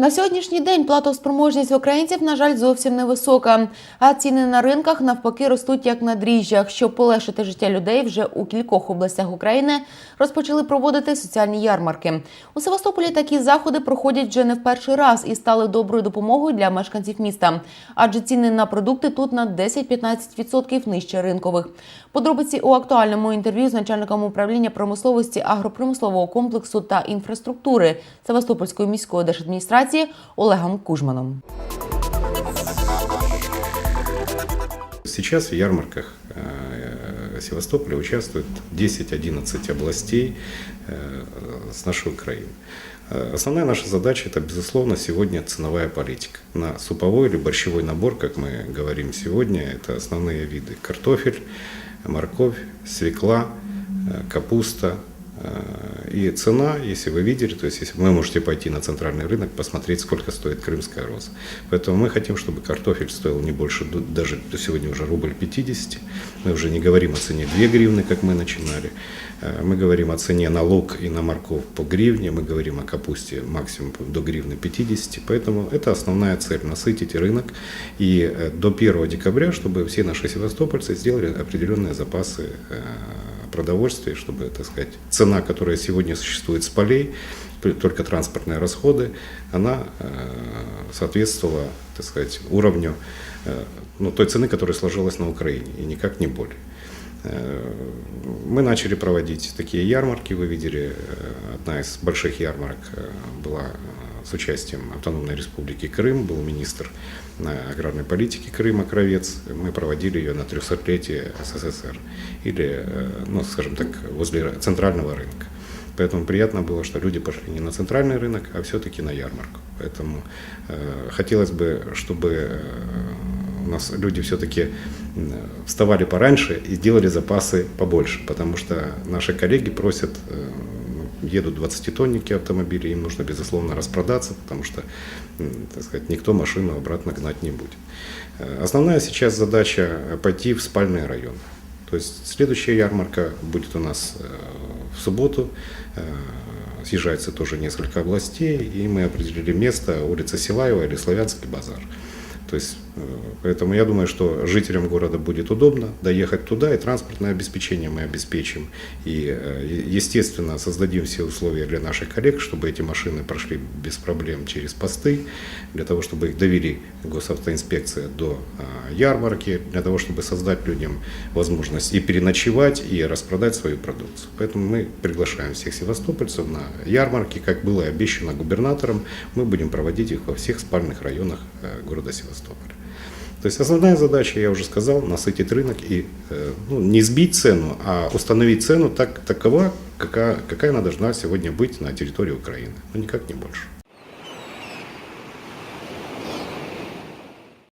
На сьогоднішній день платоспроможність українців, на жаль, зовсім невисока. А ціни на ринках навпаки ростуть як на дріжджах. Щоб полегшити життя людей, вже у кількох областях України розпочали проводити соціальні ярмарки. У Севастополі такі заходи проходять вже не в перший раз і стали доброю допомогою для мешканців міста. Адже ціни на продукти тут на 10-15% нижче ринкових. Подробиці у актуальному інтерв'ю з начальником управління промисловості агропромислового комплексу та інфраструктури Севастопольської міської держадміністрації Олегом Кужманом. Сейчас в ярмарках э, Севастополя участвует 10-11 областей э, с нашей Украины. Э, Основная наша задача – это, безусловно, сегодня ценовая политика. На суповой или борщевой набор, как мы говорим сегодня, это основные виды – картофель, морковь, свекла, э, капуста, Э, И цена, если вы видели, то есть если вы можете пойти на центральный рынок, посмотреть, сколько стоит крымская роза. Поэтому мы хотим, чтобы картофель стоил не больше, даже сегодня уже рубль 50. Мы уже не говорим о цене 2 гривны, как мы начинали. Э, Мы говорим о цене на лук и на морковь по гривне. Мы говорим о капусте максимум до гривны 50. Поэтому это основная цель – насытить рынок. И э, до 1 декабря, чтобы все наши севастопольцы сделали определенные запасы продовольствия, чтобы, так сказать, цена, которая сегодня существует с полей, только транспортные расходы, она э, соответствовала, так сказать, уровню э, ну, той цены, которая сложилась на Украине, и никак не более. Э, Мы начали проводить такие ярмарки, вы видели, э, одна из больших ярмарок э, была с участием Автономной Республики Крым, был министр аграрной политики Крыма Кровец. Мы проводили ее на 300-летие СССР, или, ну, скажем так, возле центрального рынка. Поэтому приятно было, что люди пошли не на центральный рынок, а все-таки на ярмарку. Поэтому э, хотелось бы, чтобы у нас люди все-таки вставали пораньше и делали запасы побольше, потому что наши коллеги просят, э, ну, едут 20-тонники автомобилей, им нужно, безусловно, распродаться, потому что, так сказать, никто машину обратно гнать не будет. Э, Основная сейчас задача э, пойти в спальные районы. То есть следующая ярмарка будет у нас э, в субботу. Э, Съезжается тоже несколько областей, и мы определили место улица Силаева или Славянский базар. То есть, э, поэтому я думаю, что жителям города будет удобно доехать туда, и транспортное обеспечение мы обеспечим. И, э, естественно, создадим все условия для наших коллег, чтобы эти машины прошли без проблем через посты, для того, чтобы их довели госавтоинспекция до а, ярмарки, для того, чтобы создать людям возможность и переночевать, и распродать свою продукцию. Поэтому мы приглашаем всех севастопольцев на ярмарки, как было обещано губернатором, мы будем проводить их во всех спальных районах э, города Севастополя. То есть основная задача, я уже сказал, насытить рынок и э, ну, не сбить цену, а установить цену так, такова, какая, какая она должна сегодня быть на территории Украины. Но никак не больше.